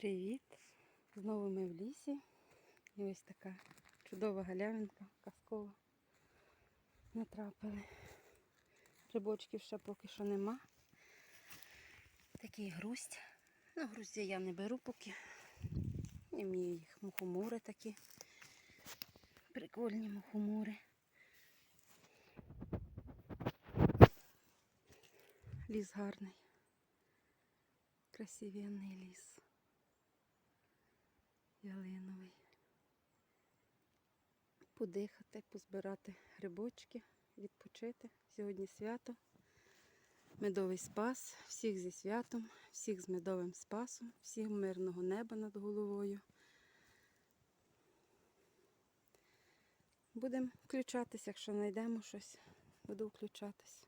Привіт! Знову ми в лісі. І ось така чудова галявинка казкова. Натрапили. Грибочків ще поки що нема. Такий грусть. Ну, груздя я не беру поки. Не вмію їх мухомори такі. Прикольні мухомори. Ліс гарний. Красивенний ліс. Ялиновий. Подихати, позбирати грибочки, відпочити. Сьогодні свято. Медовий спас. Всіх зі святом, всіх з медовим спасом, всім мирного неба над головою. Будемо включатися, якщо знайдемо щось, буду включатись.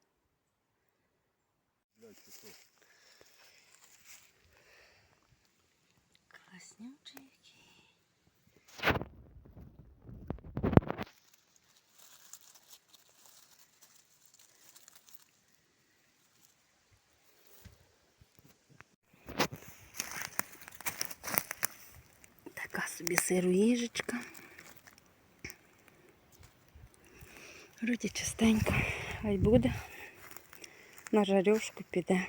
Класнючий який. Така собі сироїжечка. Вроді чистенька, хай буде. На жарюшку піде.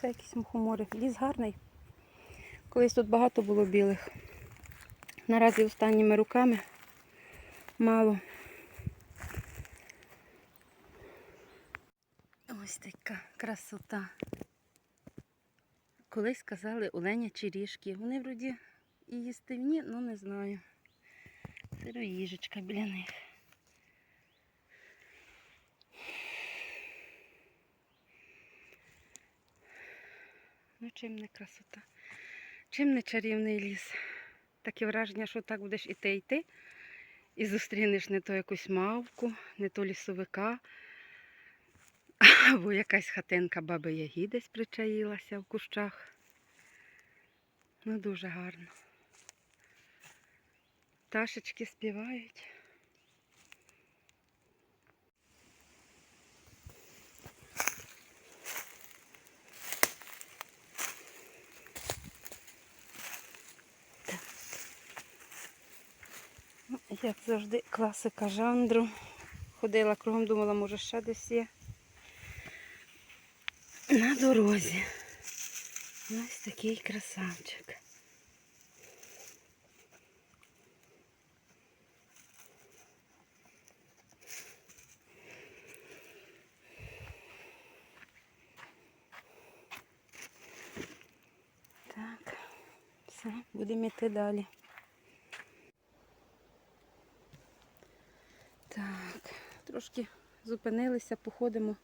Це якісь мухомори. Ліс гарний. Колись тут багато було білих. Наразі останніми руками мало. Ось така красота. Колись казали оленячі ріжки. Вони вроді і їстивні, але не знаю. Сироїжечка біля них. Ну, чим не красота? Чим не чарівний ліс? Таке враження, що так будеш іти йти і зустрінеш не то якусь мавку, не то лісовика, або якась хатинка баби Ягі десь причаїлася в кущах. Ну, дуже гарно. Пташечки співають. Ну, Як завжди, класика жанру. Ходила кругом, думала, може ще десь є. На дорозі. Ось такий красавчик. Так, все, будемо йти далі. Так, трошки зупинилися, походимо.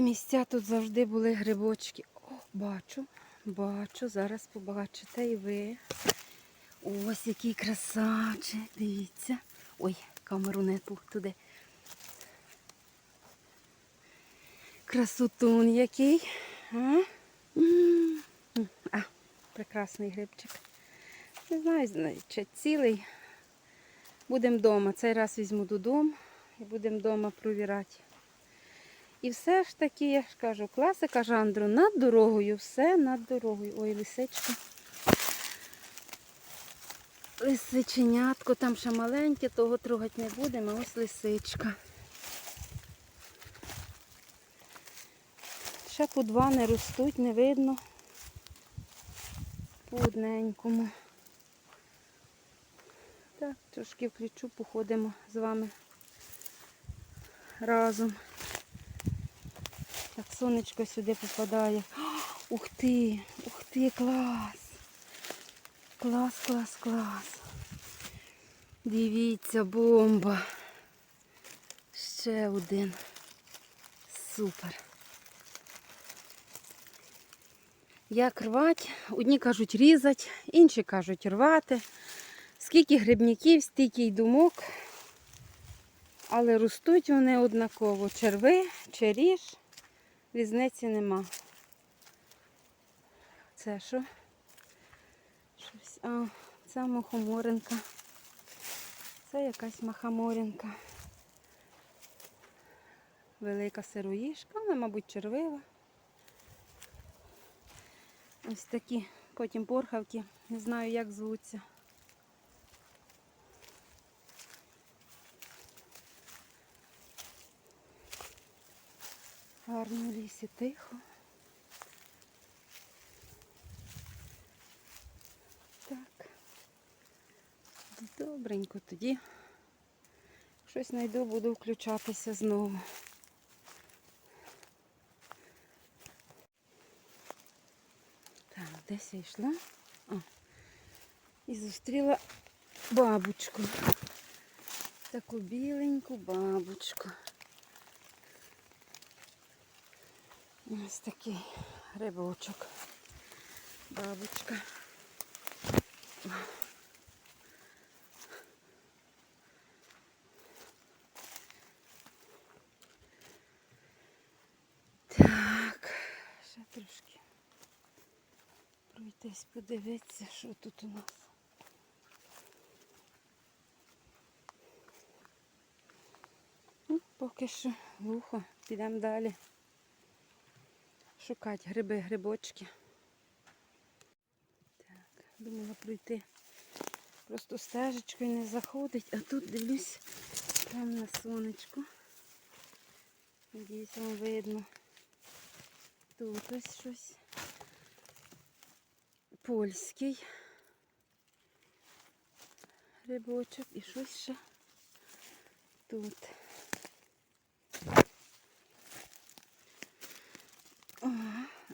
Такі місця тут завжди були грибочки. О, бачу, бачу, зараз побачите і ви. Ось який красавчик, дивіться. Ой, камеру не ту- туди. Красотун який. А? А, прекрасний грибчик. Не знаю, чи цілий. Будемо вдома. Цей раз візьму додому і будемо вдома провірати. І все ж таки, я ж кажу, класика жанру над дорогою, все над дорогою. Ой, лисичка. Лисиченятко, там ще маленьке, того трогати не будемо, а ось лисичка. Ще по два не ростуть, не видно. По одненькому. Так, трошки включу, походимо з вами разом. Сонечко сюди попадає. Ух ти, ух ти, клас. Клас, клас, клас. Дивіться, бомба. Ще один. Супер. Як рвати? Одні кажуть різати, інші кажуть рвати. Скільки грибників, стільки й думок. Але ростуть вони однаково. Черви, чи ріж, різниці нема. Це що? Щось. А, це мухоморинка. Це якась махаморінка. Велика сироїшка, вона, мабуть, червива. Ось такі потім порхавки, не знаю, як звуться. Гарно в лісі тихо. Так. Добренько тоді. Щось знайду, буду включатися знову. Так, десь я йшла. О, і зустріла бабочку. Таку біленьку бабочку. Ось такий грибочок. Бабочка. Так, ще трошки пройтись, подивитися, що тут у нас. Ну, поки що глухо, підемо далі. Шукати гриби, грибочки. Так, думала пройти просто стежечкою не заходить, а тут дивлюсь прямо на сонечко. Надіюсь, вам видно. Тут ось щось. Польський грибочок і щось ще тут. О,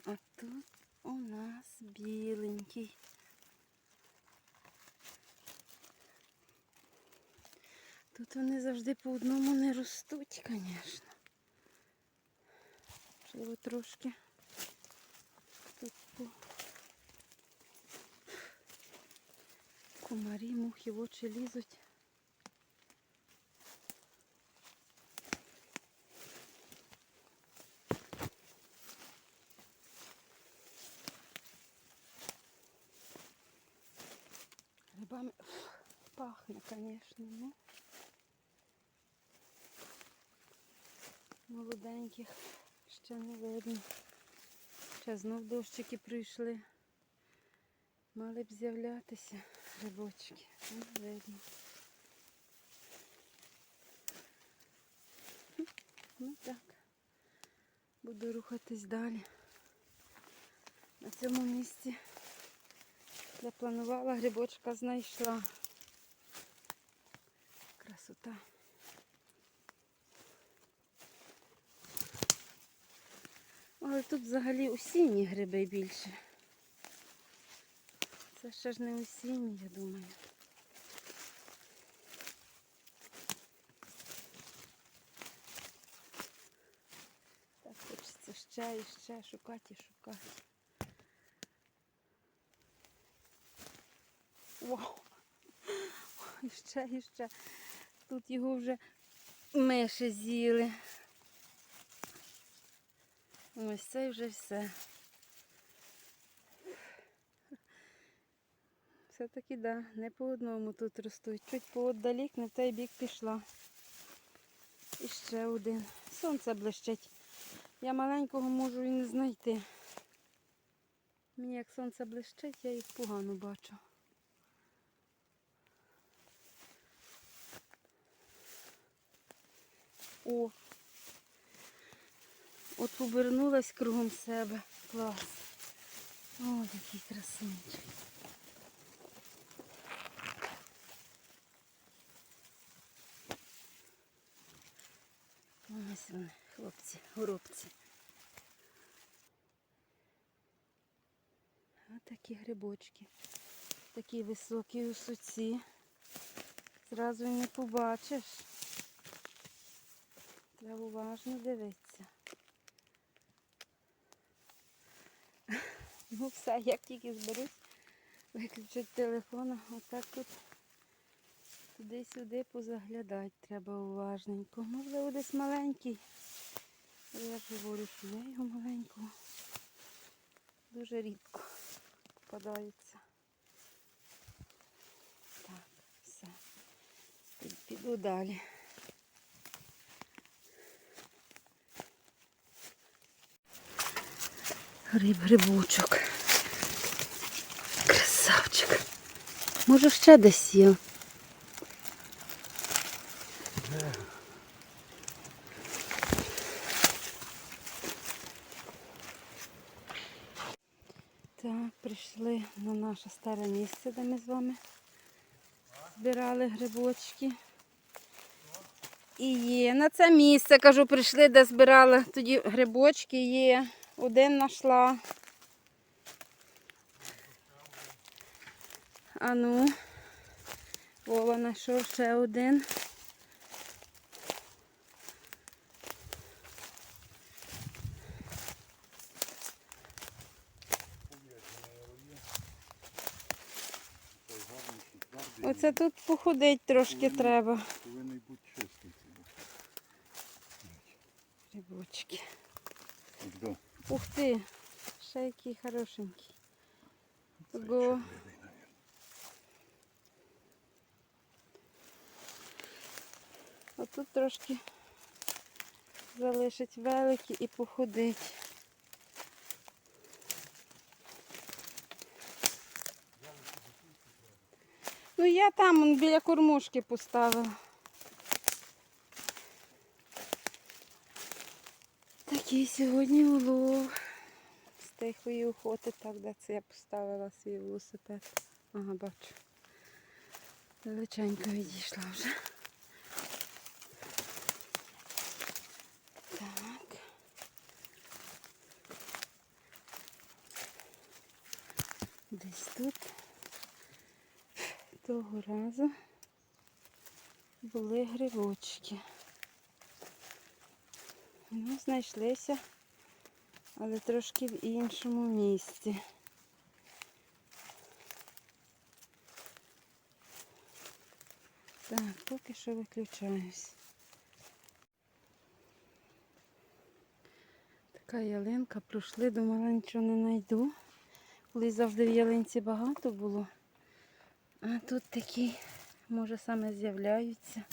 а тут у нас біленький. Тут вони завжди по одному не ростуть, звісно. Можливо, трошки тут по комарі, мухи в очі лізуть. Грибами Фу, пахне, звісно, ну. Молоденьких ще не видно. Ще знов дощики прийшли. Мали б з'являтися грибочки. Не видно. Ну так. Буду рухатись далі. На цьому місці я планувала, грибочка знайшла. Красота. Але тут взагалі осінні гриби більше. Це ще ж не осінні, я думаю. Так хочеться ще і ще шукати і шукати. Вау! І ще, і ще. Тут його вже миші з'їли. Ось це вже все. Все-таки, да, не по одному тут ростуть. Чуть поодалік, в той бік пішла. І ще один. Сонце блищить. Я маленького можу і не знайти. Мені як сонце блищить, я їх погано бачу. О! От повернулась кругом себе. Клас. О, який красунчик. Ось вони, хлопці, горобці. Такі грибочки. Такі високі у суці. Зразу не побачиш. Треба уважно дивитися. Ну все, як тільки зберусь, виключити телефон, отак тут туди-сюди позаглядати треба уважненько. Можливо, десь маленький. Я ж говорю, що я його маленького дуже рідко попадається. Так, все. Піду далі. Гриб, грибочок. Красавчик. Може ще десь є. Так, прийшли на наше старе місце, де ми з вами збирали грибочки. І є. На це місце, кажу, прийшли, де збирали тоді грибочки є. Один знайшла. А ну, Вова знайшов ще один. Оце тут походить трошки треба. Повинен бути чистий. Грибочки. До. Ух ти, ще який хорошенький. Ого. А тут трошки залишить великі і походить. Ну я там он, біля кормушки поставила. Такий сьогодні улов. З тихої охоти, так, де це я поставила свій велосипед. Ага, бачу. Величенько відійшла вже. Так. Десь тут того разу були грибочки. Знайшлися, але трошки в іншому місці. Так, поки що виключаюсь. Така ялинка, пройшли, думала, нічого не знайду. Колись завжди в ялинці багато було. А тут такі, може, саме з'являються.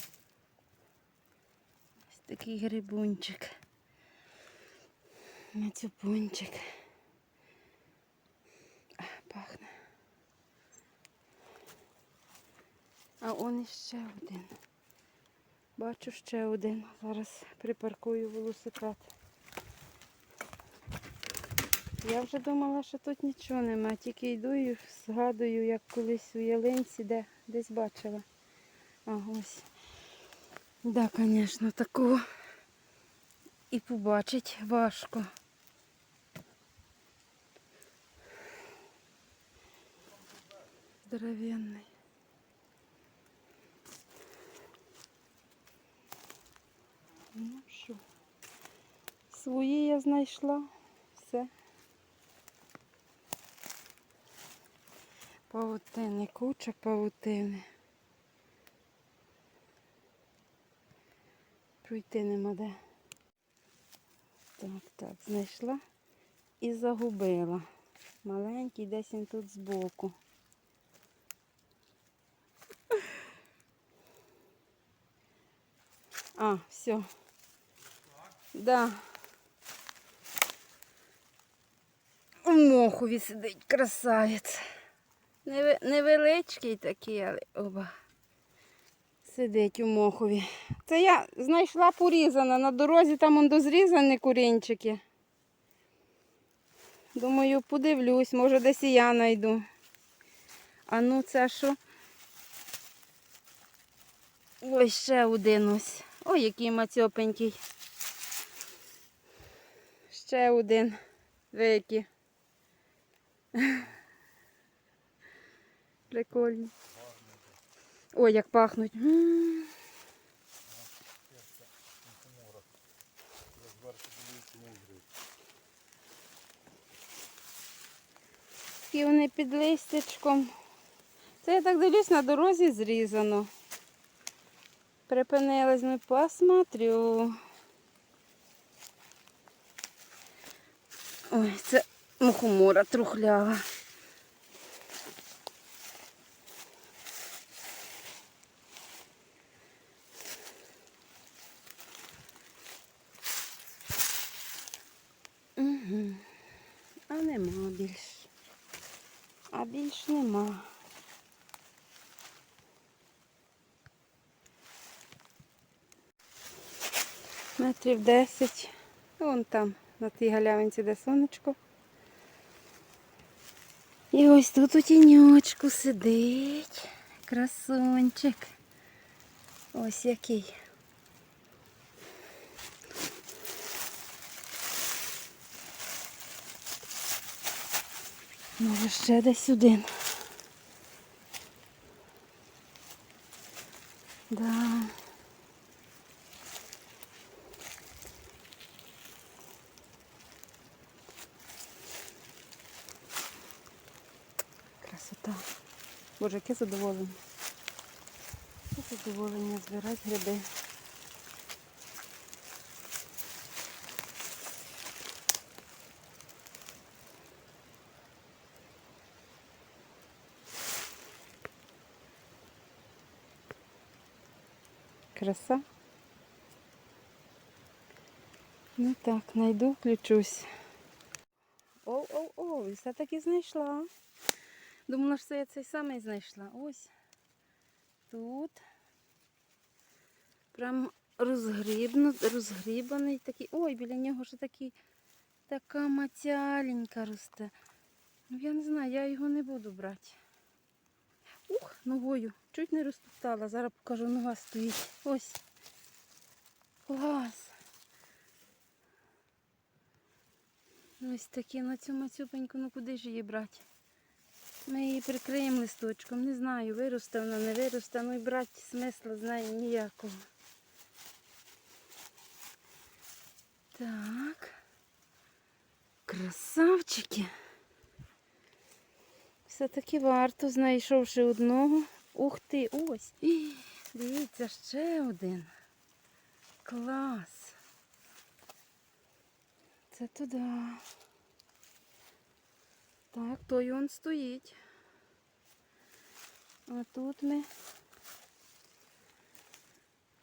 Ось такий грибунчик. Мацюпунчик. А, Пахне. А он іще один. Бачу ще один. Зараз припаркую велосипед. Я вже думала, що тут нічого нема, тільки йду і згадую, як колись у ялинці, де десь бачила. А ось. Да, звісно, такого і побачить важко. Здоровенний. Ну що, свої я знайшла. Все. Павутини, куча павутини. Пройти нема де. Так, так, знайшла і загубила. Маленький десь він тут збоку. А, все. Да. У мохові сидить красавець. Невеличкий такий, але оба. Сидить у мохові. Це я знайшла порізана. На дорозі там он дозрізані курінчики. Думаю, подивлюсь, може десь і я знайду. А ну це що? Ой, ще один ось. Ой, який мацьопенький. Ще один. Великий. Прикольно. Ой, як пахнуть. Такі вони під листячком. Це я так дивлюсь, на дорозі зрізано. Припинилась, ми посмотрю. Ой, це мухомора трухлява. Угу. А більш. А більш нема. Метрів 10. Вон там, на тій галявинці, де сонечко. І ось тут у тіньочку сидить. Красунчик. Ось який. Може ще десь один. Да. Красота. Боже, яке задоволення. Яке задоволення збирати гриби. Краса. Ну так, найду, включусь. Оу-оу-оу, все-таки знайшла. Думала, що я цей самий знайшла. Ось. Тут. Прям розгрібно, розгрібаний такий. Ой, біля нього ж такий, така мацяленька росте. Ну я не знаю, я його не буду брати. Ух, ногою. Чуть не розтоптала. Зараз покажу, нога стоїть. Ось. Клас. Ось такі на цю мацюпеньку, ну куди ж її брати? Ми її прикриємо листочком. Не знаю, виросте вона, не виросте, ну і брати смисла з неї ніякого. Так. Красавчики. Все-таки варто, знайшовши одного. Ух ти, ось. Дивіться, ще один. Клас. Це туди. Так, той он стоїть. А тут ми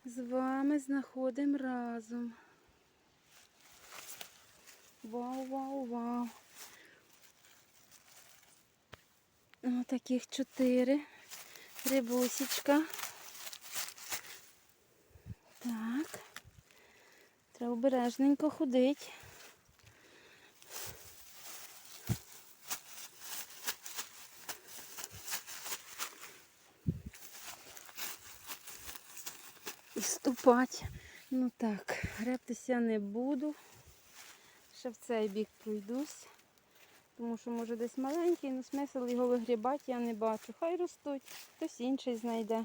з вами знаходимо разом. Вау, вау, вау. Ось таких чотири. Рибусечка. Так. Треба обережненько ходити. І. Ну так, гребтися не буду. Ще в цей бік пройдусь. Тому що може десь маленький, ну смисл його вигрібати я не бачу. Хай ростуть, хтось інший знайде.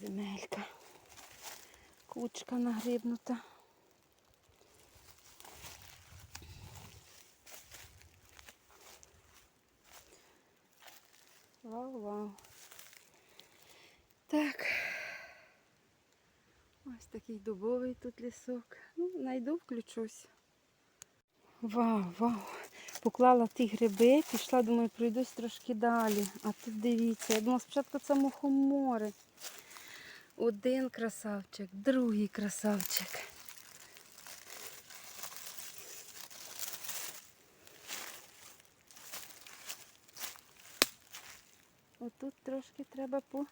Земелька. Кучка нагрібнута. Вау-вау. Так. Ось такий дубовий тут лісок. Ну, найду, включусь. Вау, вау. Поклала ті гриби, пішла, думаю, пройдусь трошки далі. А тут дивіться, я думала, спочатку це мухомори. Один красавчик, другий красавчик. Отут трошки треба по...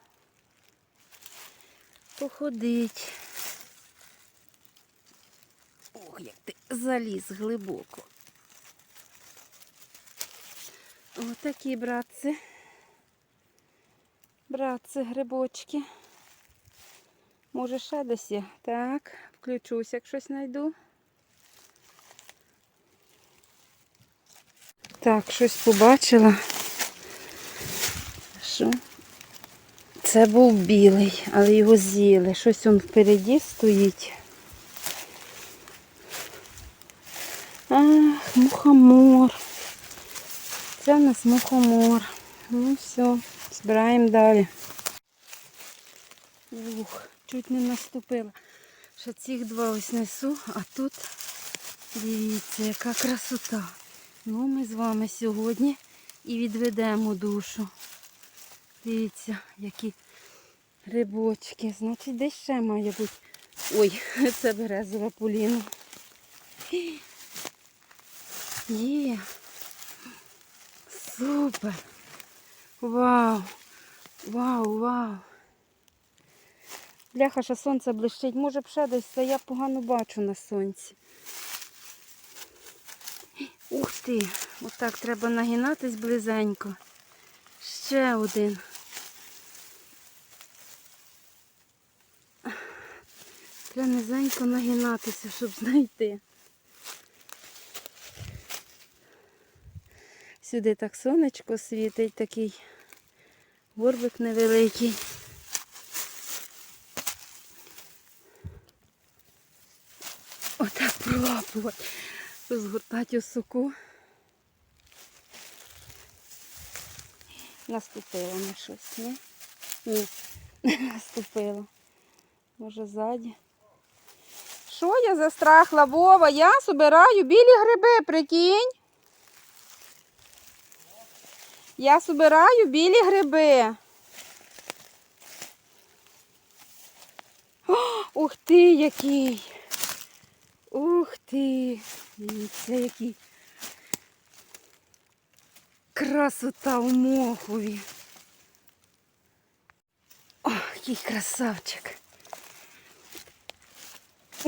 походити. Ох, як ти заліз глибоко. Отакі, братці. Братці, грибочки. Може ще десь є. Так, включусь, як щось знайду. Так, щось побачила. Що? Це був білий, але його з'їли. Щось он впереді стоїть. Ах, мухомор. Це в нас мухомор. Ну все, збираємо далі. Ух, чуть не наступила. Ще цих два ось несу, а тут дивіться, яка красота. Ну, ми з вами сьогодні і відведемо душу. Дивіться, які грибочки. Значить, десь ще має бути. Ой, це березова поліна. Є. Супер. Вау. Вау, вау. Бляха, що сонце блищить. Може б ще десь, та я погано бачу на сонці. Ух ти! Отак треба нагинатись близенько. Ще один. Треба низенько нагинатися, щоб знайти. Сюди так сонечко світить, такий горбик невеликий. Отак пролапувати, розгортати осоку. Наступило на щось, ні? Ні, наступило. Може ззаді. Що я застрахла, Вова? Я собираю білі гриби, прикинь. Я собираю білі гриби. О, ух ти, який. Ух ти. Дивіться, який. Красота у мохові. О, який красавчик.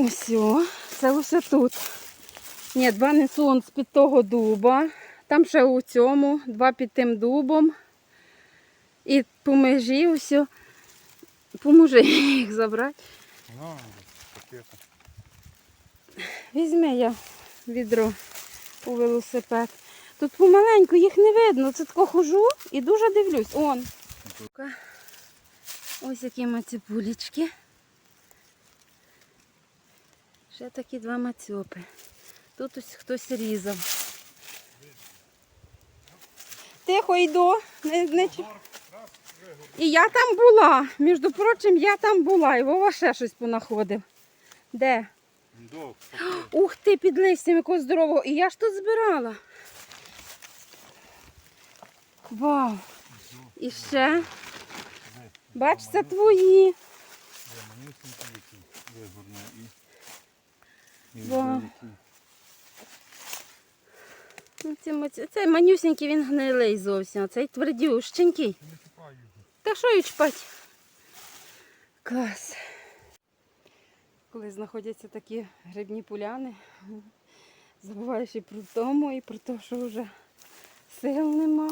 Ось, це ось тут. Ні, два несу з-під того дуба. Там ще у цьому, два під тим дубом. І по межі усе. Поможи їх забрати. Пакета. Візьми я відро у велосипед. Тут помаленьку їх не видно. Це тако хожу і дуже дивлюсь. Он. Ось які мацюпулечки. Ще такі два мацьопи. Тут ось хтось різав. Тихо йду. Не, не... І я там була. Між прочим, я там була. І Вова ще щось понаходив. Де? Ух ти, під листям якогось здорового. І я ж тут збирала. Вау. І ще. Бач, це твої. Я манюсенький який вигорну і, і Вау. Ну, Цей манюсенький, він гнилий зовсім, а цей твердющенький. Та що її чпать? Клас. Коли знаходяться такі грибні поляни, забуваєш і про тому, і про те, що вже сил нема.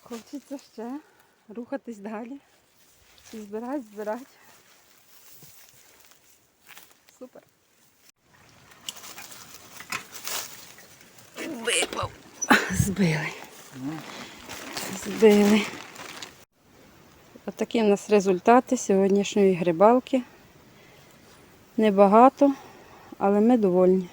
Хочеться ще рухатись далі. І збирати, збирати. Супер. Випав. Збили. Збили. Отакі в нас результати сьогоднішньої грибалки. Небагато, але ми довольні.